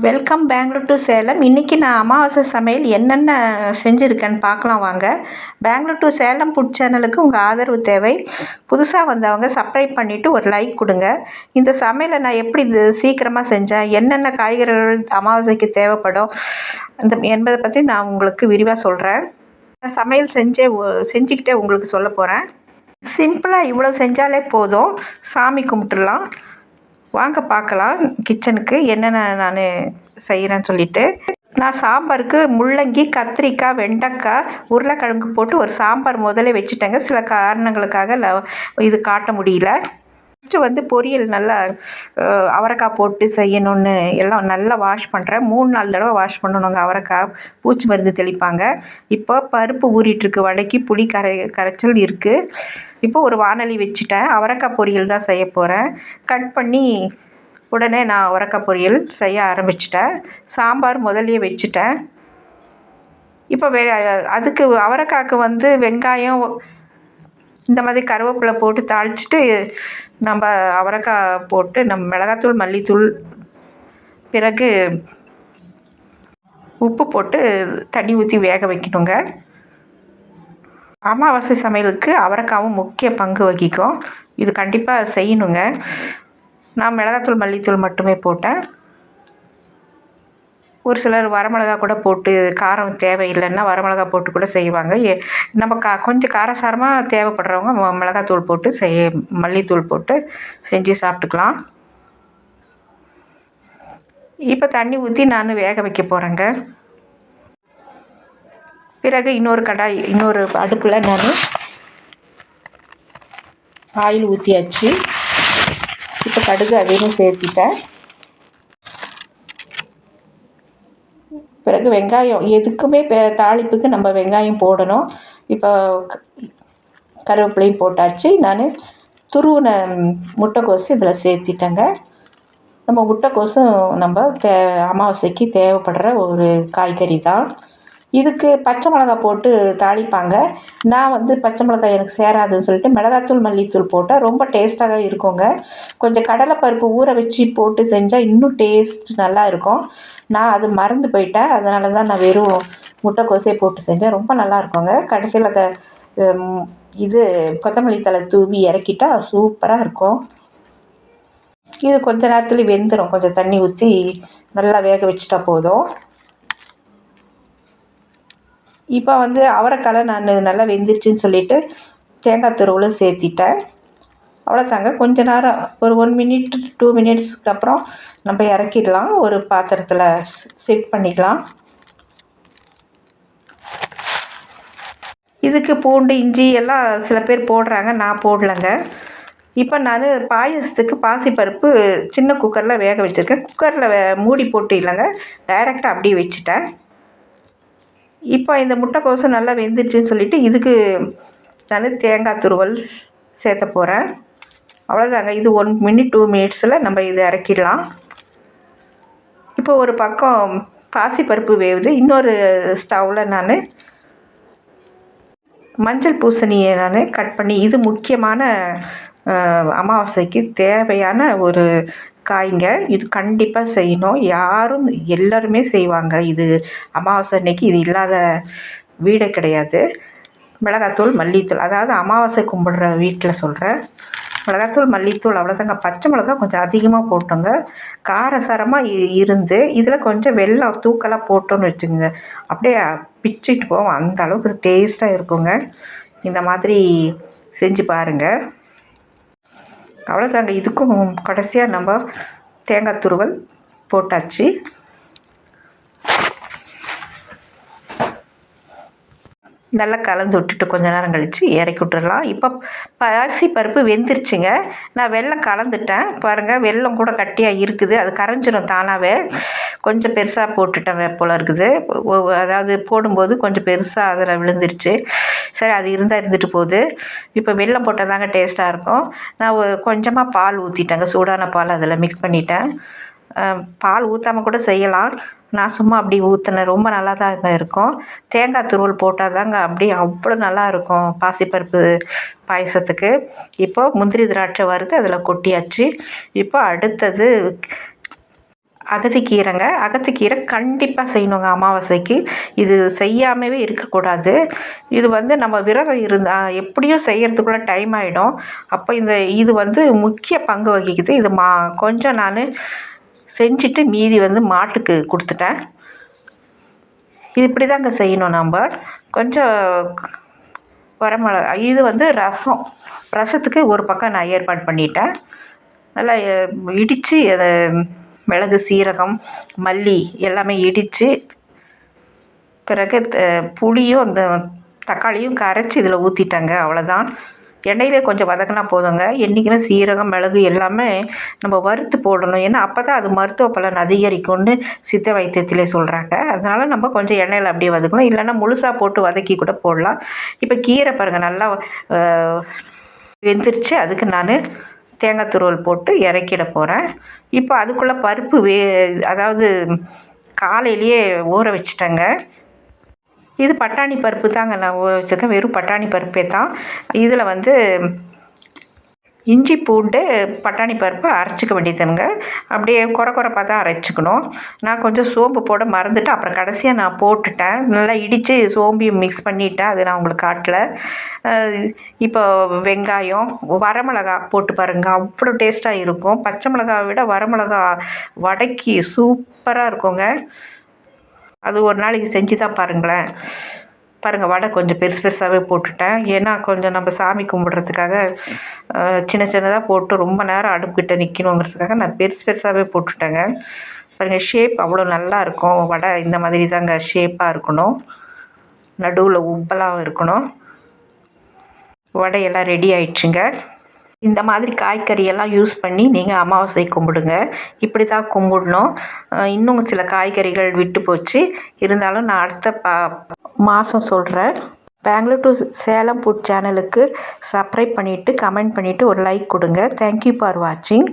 Welcome Bangalore to Salem இன்றைக்கி நான் அமாவாசை சமையல் என்னென்ன செஞ்சுருக்கேன்னு பார்க்கலாம் வாங்க. பெங்களூர் டு சேலம் ஃபுட் சேனலுக்கு உங்கள் ஆதரவு தேவை. புதுசாக வந்தவங்க சப்ஸ்கிரைப் பண்ணிவிட்டு ஒரு லைக் கொடுங்க. இந்த சமையலை நான் எப்படி இது சீக்கிரமாக செஞ்சேன்? என்னென்ன காய்கறிகள் அமாவாசைக்கு தேவைப்படும்? இந்த என்பதை பற்றி நான் உங்களுக்கு விரிவாக சொல்கிறேன் நான் சமையல் செஞ்சே ஒ- செஞ்சுக்கிட்டே உங்களுக்கு சொல்ல போகிறேன் சிம்பிளாக இவ்வளோ செஞ்சாலே போதும். சாமி கும்பிட்டுடலாம். வாங்க பார்க்கலாம் கிச்சனுக்கு என்னென்ன நான் செய்கிறேன்னு சொல்லிட்டு. நான் சாம்பாருக்கு முள்ளங்கி கத்திரிக்காய் வெண்டைக்காய் உருளைக்கிழங்கு போட்டு ஒரு சாம்பார் முதல்ல வச்சுட்டேங்க. சில காரணங்களுக்காக இது காட்ட முடியல. ஃபஸ்ட்டு வந்து பொரியல் நல்லா அவரைக்காய் போட்டு செய்யணும்னு எல்லாம் நல்லா வாஷ் பண்ணுறேன் மூணு நாலு தடவை வாஷ் பண்ணணுங்க. அவரைக்காய் பூச்சி மருந்து தெளிப்பாங்க. இப்போ பருப்பு ஊறிட்டுருக்கு. வடைக்கு புளி கரை கரைச்சல் இருக்குது இப்போ ஒரு வானொலி வச்சுட்டேன். அவரைக்காய் பொரியல் தான் செய்ய போகிறேன் கட் பண்ணி உடனே நான் அவரைக்காய் பொரியல் செய்ய ஆரம்பிச்சிட்டேன். சாம்பார் முதலியே வச்சுட்டேன். இப்போ வெ அதுக்கு அவரைக்காய்க்கு வந்து வெங்காயம் இந்த மாதிரி கருவேப்பிலை போட்டு தாளிச்சிட்டு நம்ம அவரைக்காய் போட்டு நம்ம மிளகாத்தூள் மல்லித்தூள் பிறகு உப்பு போட்டு தண்ணி ஊற்றி வேக வைக்கணுங்க. அமாவாசை சமையலுக்கு அவரைக்காவும் முக்கிய பங்கு வகிக்கும். இது கண்டிப்பாக செய்யணுங்க. நான் மிளகாத்தூள் மல்லித்தூள் மட்டுமே போட்டேன். ஒரு சிலர் வரமிளகா கூட போட்டு காரம் தேவையில்லைன்னா வரமிளகா போட்டு கூட செய்வாங்க. ஏ- நம்ம கா கொஞ்சம் காரசாரமாக தேவைப்படுறவங்க மிளகாத்தூள் போட்டு செய்ய மல்லித்தூள் போட்டு செஞ்சு சாப்பிட்டுக்கலாம். இப்போ தண்ணி ஊற்றி நான் வேக வைக்க போகிறேங்க பிறகு இன்னொரு கடாய் இன்னொரு அடுப்பில் நான் ஆயில் ஊற்றியாச்சு இப்போ கடுகு அதையும் சேர்த்துட்டேன் பிறகு வெங்காயம் எதுக்குமே தாளிப்புக்கு நம்ம வெங்காயம் போடணும். இப்போ கருவேப்பிலையும் போட்டாச்சு. நான் துருவின முட்டைக்கோசு இதில் சேர்த்திட்டேங்க. நம்ம முட்டைக்கோசும் நம்ம தே அமாவாசைக்கு தேவைப்படுற ஒரு காய்கறி தான். இதுக்கு பச்சை மிளகாய் போட்டு தாளிப்பாங்க. நான் வந்து பச்சை மிளகாய் எனக்கு சேராதுன்னு சொல்லிட்டு மிளகாத்தூள் மல்லித்தூள் போட்டால் ரொம்ப டேஸ்ட்டாக இருக்குங்க. கொஞ்சம் கடலைப்பருப்பு ஊற வச்சு போட்டு செஞ்சால் இன்னும் டேஸ்ட் நல்லா இருக்கும். நான் அது மறந்து போயிட்டேன். அதனால தான் நான் வெறும் முட்டைக்கோசே போட்டு செஞ்சேன். ரொம்ப நல்லா இருக்குங்க. கடைசியில் க இது கொத்தமல்லி தழை தூவி இறக்கிட்டா சூப்பராக இருக்கும். இது கொஞ்ச நேரத்தில் வெந்துடும் கொஞ்சம் தண்ணி ஊற்றி நல்லா வேக வச்சுட்டா போதும். இப்போ வந்து அவரைக்காலை நான் நல்லா வெந்துருச்சுன்னு சொல்லிட்டு தேங்காய் துருவலும் சேர்த்திட்டேன். அவ்வளோதாங்க கொஞ்ச நேரம் ஒரு ஒன் மினிட் டூ மினிட்ஸ்க்கு அப்புறம் நம்ம இறக்கிடலாம். ஒரு பாத்திரத்தில் செட் பண்ணிக்கலாம் இதுக்கு பூண்டு இஞ்சி எல்லாம் சில பேர் போடுறாங்க. நான் போடலைங்க. இப்போ நான் பாயசத்துக்கு பாசிப்பருப்பு சின்ன குக்கரில் வேக வச்சுருக்கேன். குக்கரில் வே மூடி போட்டு இல்லைங்க. டைரெக்டாக அப்படியே வச்சுட்டேன். இப்போ இந்த முட்டைக்கோசு நல்லா வெந்துருச்சுன்னு சொல்லிட்டு இதுக்கு நான் தேங்காய் துருவல் சேர்த்த போகிறேன் அவ்வளோதாங்க இது ஒன் மினிட் டூ மினிட்ஸில் நம்ம இதை இறக்கிடலாம். இப்போ ஒரு பக்கம் பாசிப்பருப்பு வேவுது. இன்னொரு ஸ்டவ்வில் நான் மஞ்சள் பூசணியை நான் கட் பண்ணி இது முக்கியமான அமாவாசைக்கு தேவையான ஒரு காய்ங்க இது கண்டிப்பாக செய்யணும். யாரும் எல்லாருமே செய்வாங்க. இது அமாவாசை அன்னைக்கு இது இல்லாத வீடே கிடையாது. மிளகாத்தூள் மல்லித்தூள். அதாவது அமாவாசை கும்பிடுற வீட்டில் சொல்கிறேன் மிளகாத்தூள் மல்லித்தூள் அவ்வளோதாங்க பச்சை மிளகா கொஞ்சம் அதிகமாக போட்டோங்க. காரசாரமாக இ- இருந்து இதில் கொஞ்சம் வெள்ளம் தூக்கலாக போட்டோன்னு வச்சுக்கோங்க. அப்படியே பிச்சுட்டு போவோம். அந்த அளவுக்கு டேஸ்ட்டாக இருக்குங்க. இந்த மாதிரி செஞ்சு பாருங்கள் அவ்வளோதாங்க இதுக்கும் கடைசியாக நம்ம தேங்காய் துருவல் போட்டாச்சு. நல்லா கலந்து விட்டுட்டு கொஞ்ச நேரம் கழித்து இறக்கி விட்டுறலாம். இப்போ அரிசி பருப்பு வெந்துருச்சுங்க. நான் வெல்லம் கலந்துட்டேன். பாருங்கள் வெல்லம் கூட கட்டியாக இருக்குது. அது கரைஞ்சிரும் தானாகவே கொஞ்சம் பெருசாக போட்டுட்டேன் போல் போல இருக்குது. அதாவது போடும்போது கொஞ்சம் பெருசாக அதில் விழுந்துருச்சு. சரி அது இருந்தால் இருந்துட்டு போகுது. இப்போ வெல்லம் போட்டால் தாங்க டேஸ்ட்டாக இருக்கும். நான் கொஞ்சமாக பால் ஊற்றிட்டேங்க சூடான பால் அதில் மிக்ஸ் பண்ணிட்டேன். பால் ஊற்றாம கூட செய்யலாம். நான் சும்மா அப்படி ஊற்றினேன் ரொம்ப நல்லா தான் இருக்கும். தேங்காய் துருவல் போட்டால் தாங்க அப்படியே அவ்வளோ நல்லா இருக்கும் பாசிப்பருப்பு பாயசத்துக்கு. இப்போது முந்திரி திராட்சை வறுத்து அதில் கொட்டியாச்சு. இப்போ அடுத்தது அகத்திக்கீரைங்க. அகத்திக்கீரை கண்டிப்பாக செய்யணுங்க அமாவாசைக்கு. இது செய்யாமவே இருக்கக்கூடாது. இது வந்து நம்ம விரதம் இருந்தால் எப்படியும் செய்கிறதுக்குள்ள டைம் ஆகிடும் அப்போ இந்த இது வந்து முக்கிய பங்கு வகிக்குது. இது மா கொஞ்சம் நான் செஞ்சுட்டு மீதி வந்து மாட்டுக்கு கொடுத்துட்டேன். இது இப்படி தாங்க செய்யணும் நம்ம கொஞ்சம் வரமிளகா இது வந்து ரசம். ரசத்துக்கு ஒரு பக்கம் நான் ஏற்பாடு பண்ணிட்டேன். நல்லா இடித்து அதை மிளகு சீரகம் மல்லி எல்லாமே இடித்து பிறகு புளியும் அந்த தக்காளியும் கரைச்சி இதில் ஊற்றிட்டேங்க அவ்வளோதான் எண்ணெயிலே கொஞ்சம் வதக்கினா போதுங்க. என்றைக்குமே சீரகம் மிளகு எல்லாமே நம்ம வறுத்து போடணும். ஏன்னா அப்போ தான் அது மருத்துவ பலன் அதிகரிக்கும்னு சித்த வைத்தியத்திலே சொல்கிறாங்க அதனால் நம்ம கொஞ்சம் எண்ணெயில் அப்படியே வதக்கணும். இல்லைன்னா முழுசாக போட்டு வதக்கி கூட போடலாம். இப்போ கீரை பாருங்கள் நல்லா வெந்துருச்சு. அதுக்கு நான் தேங்காய் துருவல் போட்டு இறக்கிட போகிறேன் இப்போ அதுக்குள்ளே பருப்பு வே அதாவது காலையிலேயே ஊற வச்சுட்டேங்க. இது பட்டாணி பருப்பு தாங்க. நான் ஊற வச்சுருக்கேன். வெறும் பட்டாணி பருப்பே தான். இதில் வந்து இஞ்சி பூண்டு பட்டாணி பருப்பு அரைச்சிக்க வேண்டியதுங்க. அப்படியே குறை குறைப்பாக தான் அரைச்சிக்கணும். நான் கொஞ்சம் சோம்பு போட மறந்துட்டு அப்புறம் கடைசியாக நான் போட்டுட்டேன். நல்லா இடித்து சோம்பையும் மிக்ஸ் பண்ணிவிட்டேன் அது நான் உங்களுக்கு காட்டல. இப்போ வெங்காயம் வரமிளகா போட்டு பாருங்கள் அவ்வளோ டேஸ்ட்டாக இருக்கும். பச்சை மிளகாவை விட வரமிளகா வடக்கி சூப்பராக இருக்குங்க. அது ஒரு நாளைக்கு செஞ்சு தான் பாருங்களேன். பாருங்கள் வடை கொஞ்சம் பெருசு பெருசாகவே போட்டுட்டேன். ஏன்னா கொஞ்சம் நம்ம சாமி கும்பிட்றதுக்காக சின்ன சின்னதாக போட்டு ரொம்ப நேரம் அடுப்புக்கிட்ட நிற்கணுங்கிறதுக்காக நான் பெருசு பெருசாகவே போட்டுட்டேங்க. பாருங்கள் ஷேப் அவ்வளோ நல்லா இருக்கும். வடை இந்த மாதிரி தாங்க ஷேப்பாக இருக்கணும். நடுவில் உப்பலாகவும் இருக்கணும். வடையெல்லாம் ரெடி ஆயிடுச்சுங்க. இந்த மாதிரி காய்கறியெல்லாம் யூஸ் பண்ணி நீங்கள் அமாவாசை கும்பிடுங்க. இப்படி தான் கும்பிடணும் இன்னும் சில காய்கறிகள் விட்டு போச்சு. இருந்தாலும் நான் அடுத்த பா மாதம் சொல்கிறேன் பெங்களூர் டு சேலம் ஃபுட் சேனலுக்கு சப்ஸ்கிரைப் பண்ணிவிட்டு கமெண்ட் பண்ணிவிட்டு ஒரு லைக் கொடுங்க. தேங்க்யூ ஃபார் வாட்சிங்